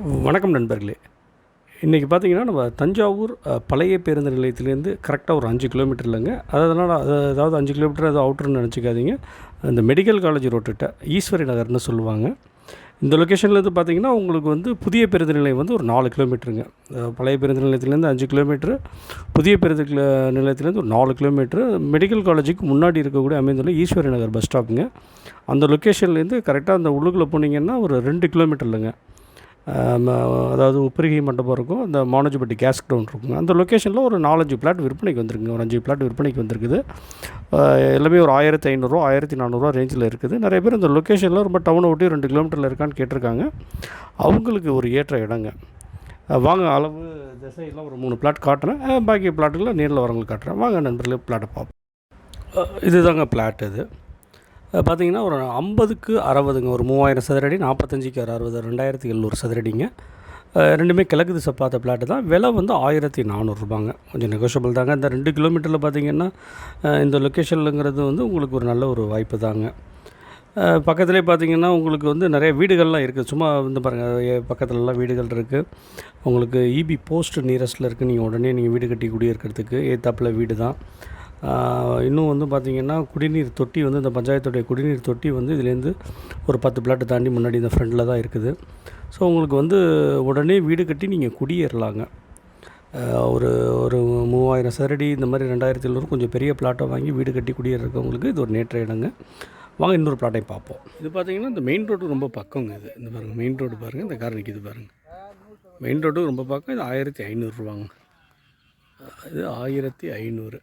வணக்கம் நண்பர்களே. இன்றைக்கி பார்த்தீங்கன்னா நம்ம தஞ்சாவூர் பழைய பேருந்து நிலையத்திலேருந்து கரெக்டாக ஒரு அஞ்சு கிலோமீட்டர் இல்லைங்க. அதனால் அது அதாவது அஞ்சு கிலோமீட்டர் அது அவுட்டர்னு நினச்சிக்காதீங்க. அந்த மெடிக்கல் காலேஜ் ரோட்டுகிட்ட ஈஸ்வரி நகர்னு சொல்லுவாங்க. இந்த லொக்கேஷன்லேருந்து பார்த்தீங்கன்னா உங்களுக்கு வந்து புதிய பேருந்து நிலையம் வந்து ஒரு நாலு கிலோமீட்டருங்க பழைய பேருந்து நிலையத்துலேருந்து அஞ்சு கிலோமீட்ரு புதிய பேருந்து நிலையத்துலேருந்து ஒரு நாலு கிலோமீட்ரு மெடிக்கல் காலேஜுக்கு முன்னாடி இருக்கக்கூடிய அமைந்துள்ள ஈஸ்வரி நகர் பஸ் ஸ்டாப்புங்க அந்த லொக்கேஷன்லேருந்து கரெக்டாக அந்த உள்ளுக்குள்ளே போனீங்கன்னா ஒரு ரெண்டு கிலோமீட்டர் இல்லைங்க. அதாவது உப்பரிகை மண்டபம் இருக்கும் அந்த மானஜப்பட்டி கேஸ் கிரவுண்ட் இருக்குங்க. அந்த லொக்கேஷனில் ஒரு நாலஞ்சு பிளாட் விற்பனைக்கு வந்திருக்குங்க. ஒரு அஞ்சு பிளாட் விற்பனைக்கு வந்திருக்குது. எல்லாமே ஒரு ஆயிரத்தி ஐநூறுரூவா ஆயிரத்தி நானூறுரூவா ரேஞ்சில் இருக்குது. நிறைய பேர் இந்த லொக்கேஷனில் ரொம்ப டவுனை ஒட்டி ரெண்டு கிலோமீட்டரில் இருக்கான்னு கேட்டிருக்காங்க. அவங்களுக்கு ஒரு ஏற்ற இடங்க. வாங்க அளவு திசையெல்லாம் ஒரு மூணு பிளாட் காட்டுறேன். பாக்கி பிளாட்டுகளை நேரில் வரவங்களுக்கு காட்டுறேன். வாங்க நண்பர்களே பிளாட்டை பார்ப்போம். இதுதாங்க பிளாட் இது. பார்த்தீங்கன்னா ஒரு ஐம்பதுக்கு அறுபதுங்க ஒரு மூவாயிரம் சதுரடி நாற்பத்தஞ்சுக்கு ஒரு அறுபது ரெண்டாயிரத்தி எழுநூறு சதுரடிங்க. ரெண்டுமே கிழக்கு திசை பார்த்த பிளாட்டு தான். விலை வந்து ஆயிரத்தி நானூறுரூபாங்க கொஞ்சம் நெகோஷியபிள் தாங்க. இந்த ரெண்டு கிலோமீட்டரில் பார்த்தீங்கன்னா இந்த லொக்கேஷனுங்கிறது வந்து உங்களுக்கு ஒரு நல்ல ஒரு வாய்ப்பு தாங்க. பக்கத்துலேயே பார்த்தீங்கன்னா உங்களுக்கு வந்து நிறைய வீடுகள்லாம் இருக்குது சும்மா வந்து பாருங்கள் பக்கத்துலலாம் வீடுகள் இருக்குது உங்களுக்கு இபி போஸ்ட் நியரஸ்ட்டில் இருக்குது நீங்கள் உடனே நீங்கள் வீடு கட்டி குடியிருக்கிறதுக்கு ஏத்தாப்பில் வீடு தான் இன்னும் வந்து பார்த்திங்கன்னா குடிநீர் தொட்டி வந்து இந்த பஞ்சாயத்துடைய குடிநீர் தொட்டி வந்து இதுலேருந்து ஒரு பத்து பிளாட்டு தாண்டி முன்னாடி இந்த ஃப்ரண்டில் தான் இருக்குது. ஸோ உங்களுக்கு வந்து உடனே வீடு கட்டி நீங்கள் குடியேறலாங்க. ஒரு ஒரு மூவாயிரம் சரடி இந்த மாதிரி ரெண்டாயிரத்தி எழுநூறு கொஞ்சம் பெரிய பிளாட்டை வாங்கி வீடு கட்டி குடியேறவங்களுக்கு இது ஒரு நேற்ற இடங்க. வாங்க இன்னொரு பிளாட்டையும் பார்ப்போம். இது பார்த்தீங்கன்னா இந்த மெயின் ரோடு ரொம்ப பக்கங்க இது. இந்த பாருங்கள் மெயின் ரோடு பாருங்கள் இந்த கார் நிற்கிது பாருங்கள் மெயின் ரோடு ரொம்ப பக்கம் இது ஆயிரத்தி ஐநூறுரூவாங்க இது ஆயிரத்தி ஐநூறு.